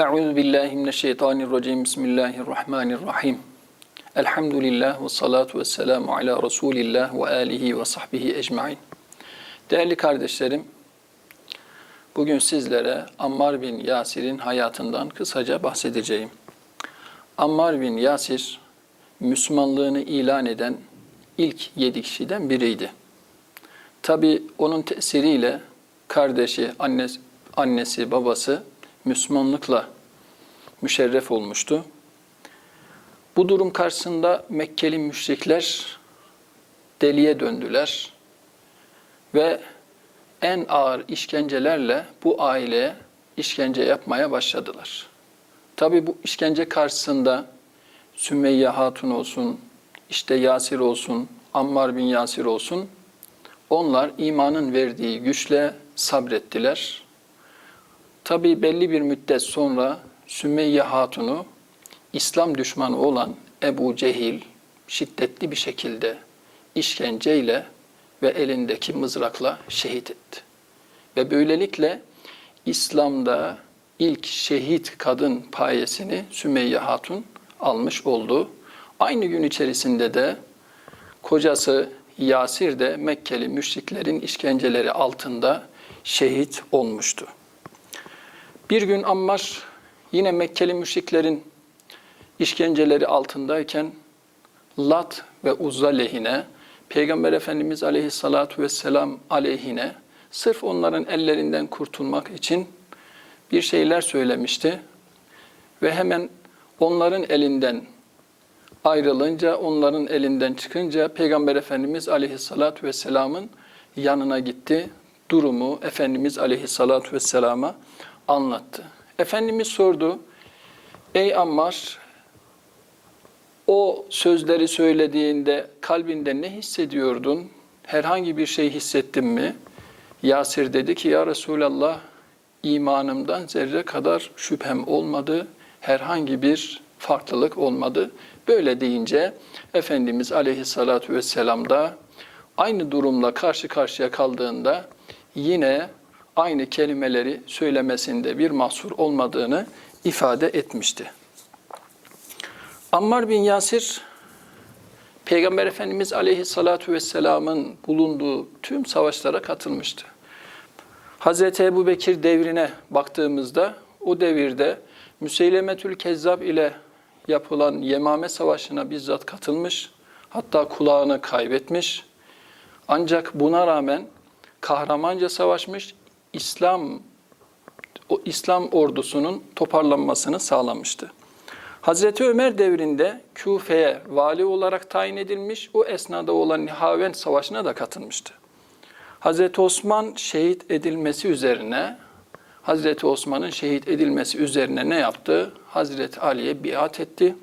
Euzu billahi mineşşeytanirracim. Bismillahirrahmanirrahim. Elhamdülillah ve salatu ve selamu ala Resulillah ve alihi ve sahbihi ecmain. Değerli kardeşlerim, bugün sizlere Ammar bin Yasir'in hayatından kısaca bahsedeceğim. Ammar bin Yasir, Müslümanlığını ilan eden ilk yedi kişiden biriydi. Tabi onun tesiriyle kardeşi, annesi, annesi, babası Müslümanlıkla müşerref olmuştu. Bu durum karşısında Mekkeli müşrikler deliye döndüler ve en ağır işkencelerle bu aileye işkence yapmaya başladılar. Tabi bu işkence karşısında Sümeyye Hatun olsun, işte Yasir olsun, Ammar bin Yasir olsun, onlar imanın verdiği güçle sabrettiler Tabi belli bir müddet sonra Sümeyye Hatun'u İslam düşmanı olan Ebu Cehil şiddetli bir şekilde işkenceyle ve elindeki mızrakla şehit etti. Ve böylelikle İslam'da ilk şehit kadın payesini Sümeyye Hatun almış oldu. Aynı gün içerisinde de kocası Yasir de Mekkeli müşriklerin işkenceleri altında şehit olmuştu. Bir gün Ammar yine Mekkeli müşriklerin işkenceleri altındayken Lat ve Uzza lehine, Peygamber Efendimiz aleyhissalatu vesselam aleyhine sırf onların ellerinden kurtulmak için bir şeyler söylemişti. Ve hemen onların elinden ayrılınca, onların elinden çıkınca Peygamber Efendimiz aleyhissalatu vesselamın yanına gitti. Durumu Efendimiz aleyhissalatu vesselama anlattı. Efendimiz sordu, ey Ammar, o sözleri söylediğinde kalbinde ne hissediyordun? Herhangi bir şey hissettin mi? Yasir dedi ki, ya Resulallah, imanımdan zerre kadar şüphem olmadı, herhangi bir farklılık olmadı. Böyle deyince Efendimiz aleyhissalatu vesselam da aynı durumla karşı karşıya kaldığında yine aynı kelimeleri söylemesinde bir mahsur olmadığını ifade etmişti. Ammar bin Yasir, Peygamber Efendimiz Aleyhissalatu vesselamın bulunduğu tüm savaşlara katılmıştı. Hazreti Ebu Bekir devrine baktığımızda o devirde Müseylemetül Kezzab ile yapılan Yemame Savaşı'na bizzat katılmış, hatta kulağını kaybetmiş. Ancak buna rağmen kahramanca savaşmış, İslam o İslam ordusunun toparlanmasını sağlamıştı. Hazreti Ömer devrinde Küfe'ye vali olarak tayin edilmiş, o esnada olan Nihavend Savaşı'na da katılmıştı. Hazreti Osman şehit edilmesi üzerine, Hazreti Osman'ın şehit edilmesi üzerine ne yaptı? Hazreti Ali'ye biat etti.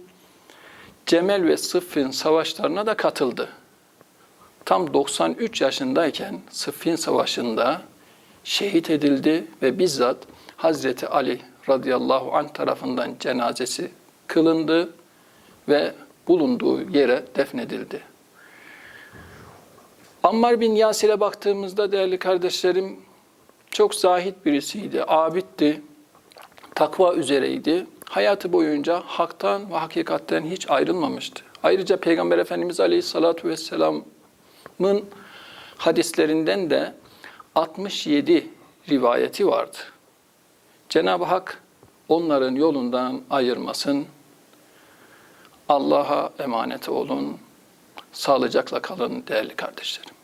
Cemel ve Sıffin savaşlarına da katıldı. Tam 93 yaşındayken Sıffin Savaşı'nda şehit edildi ve bizzat Hazreti Ali radıyallahu anh tarafından cenazesi kılındı ve bulunduğu yere defnedildi. Ammar bin Yasir'e baktığımızda değerli kardeşlerim çok zahit birisiydi, abitti, takva üzereydi. Hayatı boyunca haktan ve hakikatten hiç ayrılmamıştı. Ayrıca Peygamber Efendimiz Aleyhisselatü Vesselam'ın hadislerinden de 67 rivayeti vardı. Cenab-ı Hak onların yolundan ayırmasın. Allah'a emanet olun. Sağlıcakla kalın değerli kardeşlerim.